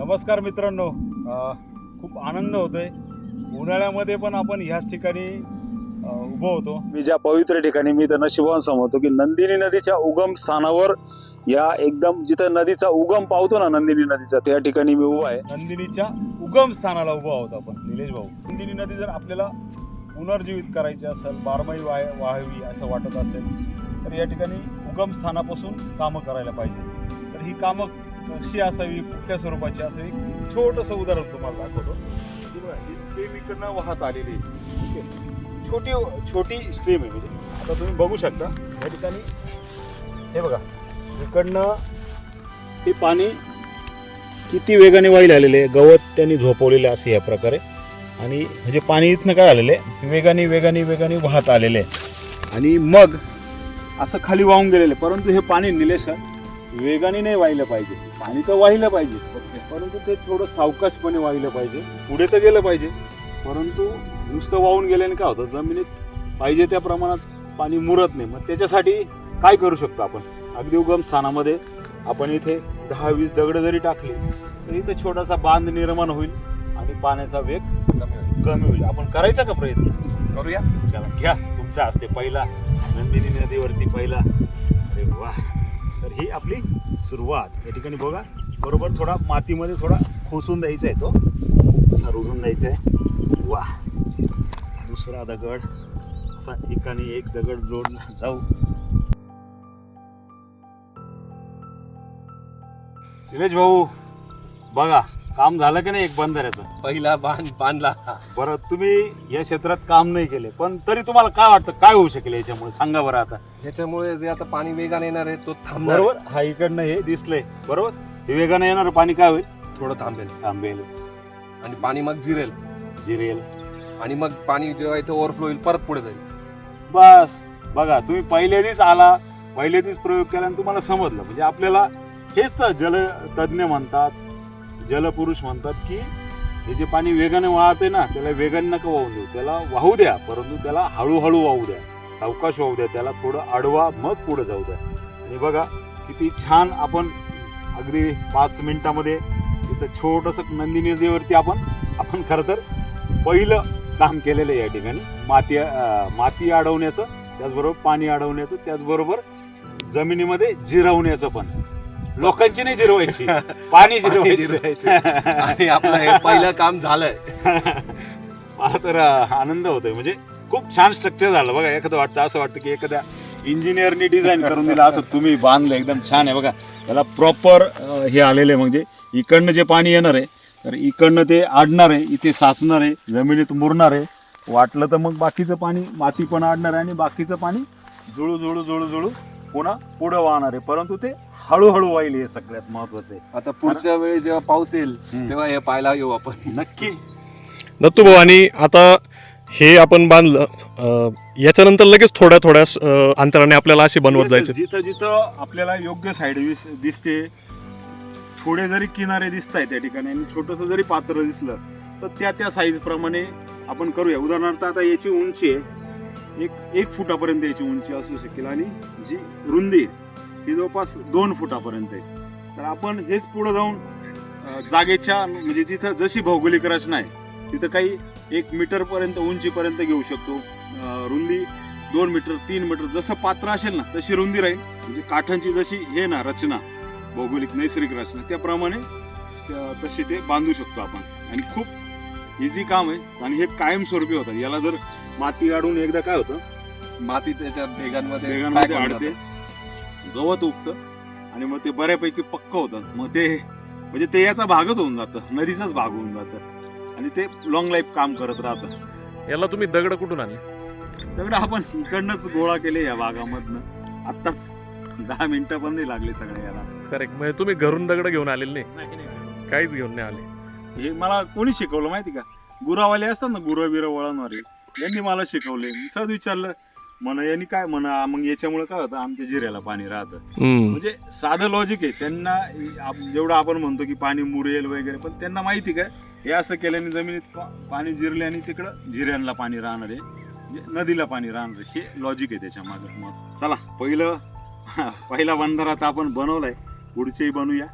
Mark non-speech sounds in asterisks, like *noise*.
नमस्कार मित्रांनो. खूप आनंद होतोय. उन्हाळ्यामध्ये पण आपण ह्याच ठिकाणी उभं होतो. मी ज्या पवित्र ठिकाणी मी तर नशिबान समजतो की नंदिनी नदीच्या उगम स्थानावर या एकदम जिथं नदीचा उगम पावतो ना नंदिनी नदीचा त्या ठिकाणी मी उभा आहे. नंदिनीच्या उगम स्थानाला उभा आहोत आपण निलेश भाऊ. नंदिनी नदी जर आपल्याला पुनर्जीवित करायची असेल बारमाही वाह वाहावी असं वाटत असेल तर या ठिकाणी उगम स्थानापासून कामं करायला पाहिजे. तर ही कामं कशी असावी कुठल्या स्वरूपाची असावी छोटंसं उदाहरण तुम्हाला दाखवतो. ही स्ट्रीम इकडनं वाहत आलेली आहे. ठीक आहे? छोटी छोटी स्ट्रीम आहे म्हणजे. आता तुम्ही बघू शकता या ठिकाणी हे बघा इकडनं हे पाणी किती वेगाने वाईल आलेले आहे. गवत त्यांनी झोपवलेले असे या प्रकारे. आणि म्हणजे पाणी इथनं काय आलेलं आहे वेगाने वेगाने वेगाने वाहत आलेले आहे. आणि मग असं खाली वाहून गेलेलं आहे. परंतु हे पाणी निलेश सर वेगाने नाही वाहिलं पाहिजे. पाणी तर वाहिलं पाहिजे. परंतु ते थोडं सावकाशपणे वाहिलं पाहिजे. पुढे तर गेलं पाहिजे. परंतु नुसतं वाहून गेल्याने काय होतं? जमिनीत पाहिजे त्या प्रमाणात पाणी मुरत नाही. मग त्याच्यासाठी काय करू शकतो आपण? अगदी उगम स्थानामध्ये आपण इथे दहा वीस दगडं जरी टाकली तर इथे छोटासा बांध निर्माण होईल आणि पाण्याचा वेग कमी होईल. आपण करायचा का प्रयत्न? करूया. चला घ्या. तुमच्या हस्ते पहिला नंदिनी नदीवरती पहिला. अरे वा. तर ही आपली सुरुवात. या ठिकाणी बघा बरोबर थोडा मातीमध्ये थोडा खोसून द्यायचा आहे तो. असा रुजून द्यायचा आहे. वा दुसरा दगड. असा ठिकाणी एक दगड जोडला जाऊ. निलेश भाऊ बघा काम झालं की नाही एक बंधाऱ्याचं पहिला बांध बांधला. बरं तुम्ही या क्षेत्रात काम नाही केले पण तरी तुम्हाला काय वाटतं काय होऊ शकेल याच्यामुळे? सांगा बरं आता. याच्यामुळे जे आता पाणी वेगाने येणार आहे तो थांबणार. बरोबर? हा इकडनं हे दिसलंय. बरोबर? हे वेगानं येणार पाणी काय होईल? थोडं थांबेल. थांबेल. आणि पाणी मग जिरेल. जिरेल. आणि मग पाणी जेव्हा इथे ओव्हरफ्लो होईल परत पुढे जाईल. बस. बघा तुम्ही पहिल्यादीच आला पहिल्यादीच प्रयोग केला आणि तुम्हाला समजलं. म्हणजे आपल्याला हेच तर जल तज्ज्ञ म्हणतात जलपुरुष म्हणतात की हे जे पाणी वेगाने वाहते ना त्याला वेगाने नका वाहून देऊ. त्याला वाहू द्या परंतु त्याला हळूहळू वाहू द्या. सावकाश वाहू द्या त्याला थोडं अडवा मग पुढे जाऊ द्या. आणि बघा किती छान आपण अगदी पाच मिनिटामध्ये इथं छोटंसं नंदिनी नदीवरती आपण आपण खरं तर पहिलं काम केलेलं आहे या ठिकाणी. माती माती अडवण्याचं त्याचबरोबर पाणी अडवण्याचं त्याचबरोबर जमिनीमध्ये जिरवण्याचं पण. लोकांची नाही जिरवायची. पाणी जिरवायचं. आणि आपलं हे पहिलं काम झालंय. मला तर आनंद होतोय. म्हणजे खूप छान स्ट्रक्चर झालं. बघा एखादं वाटतं असं वाटतं की एखाद्या इंजिनियरनी डिझाईन करून दिलं असं तुम्ही बांधलं एकदम छान आहे. बघा त्याला प्रॉपर हे आलेलं आहे. म्हणजे इकडनं जे पाणी येणार आहे तर इकडनं ते आडणार आहे इथे साचणार आहे जमिनीत मुरणार आहे. वाटलं तर मग बाकीचं पाणी माती पण आडणार आहे आणि बाकीचं पाणी जुळू जुळू जुळू जुळू पुन्हा पुढं वाहणार आहे. परंतु ते हळूहळू वाईल हे सगळ्यात महत्वाचं आहे. आता पुढच्या वेळी जेव्हा पाऊस येईल. तेव्हा हे पाहायला येऊ आपण. नक्की. दत्तू भाऊ आणि आता हे आपण बांधलं याच्यानंतर लगेच थोड्या थोड्या अंतराने आपल्याला अशी बनवत जायचं. जिथं जिथं आपल्याला योग्य साईड दिसते थोडे जरी किनारे दिसत आहेत त्या ठिकाणी आणि छोटस जरी पात्र दिसलं तर त्या त्या साईज प्रमाणे आपण करूया. उदाहरणार्थ आता याची उंची आहे एक एक फुटापर्यंत याची उंची असू शकेल आणि जी रुंदी आहे, जवळपास दोन फुटापर्यंत आहे. तर आपण हेच पुढे जाऊन जागेच्या म्हणजे जिथं जशी भौगोलिक रचना आहे तिथं काही एक मीटर पर्यंत उंचीपर्यंत घेऊ शकतो. रुंदी दोन मीटर तीन मीटर जसं पात्र असेल ना तशी रुंदी राहील. म्हणजे काठांची जशी हे ना रचना भौगोलिक नैसर्गिक रचना त्याप्रमाणे तशी ते बांधू शकतो आपण. आणि खूप इझी काम आहे. आणि हे कायमस्वरूपी होतं. याला जर माती अडून एकदा काय होतं माती त्याच्या भेगांमध्ये pack होऊन अडते जातं. गवत उगतं आणि मग ते बऱ्यापैकी पक्क होतं मग ते म्हणजे ते याचा भागच होऊन जातं. नदीचाच भाग होऊन जातं. आणि ते लॉंग लाईफ काम करत राहतं. याला तुम्ही दगड कुठून आणले? दगड आपण इकडनंच गोळा केले या भागामधनं. आत्ताच दहा मिनिटं पण नाही लागली सगळ्या याला. करेक्ट म्हणजे तुम्ही घरून दगड घेऊन आलेले नाही? काहीच घेऊन नाही आले. हे मला कोणी शिकवलं माहिती का? गुरावाले असतात ना गुरं बिरं वळणवाले. यांनी मला शिकवले. मी सहज विचारलं म्हणा यांनी काय म्हणा मग याच्यामुळे काय होतं आमच्या जिऱ्याला पाणी राहतं. हम्म. म्हणजे साधं लॉजिक आहे. त्यांना आप- जेवढं आपण म्हणतो की पाणी मुरेल वगैरे पण त्यांना माहिती काय हे असं केल्याने जमिनीत पा- पाणी जिरले आणि तिकडं जिऱ्यांना पाणी राहणार आहे. म्हणजे नदीला पाणी राहणार आहे. हे लॉजिक आहे त्याच्यामागे. चला पहिलं *laughs* पहिला बंधारा आता आपण बनवलाय. पुढचेही बनवूया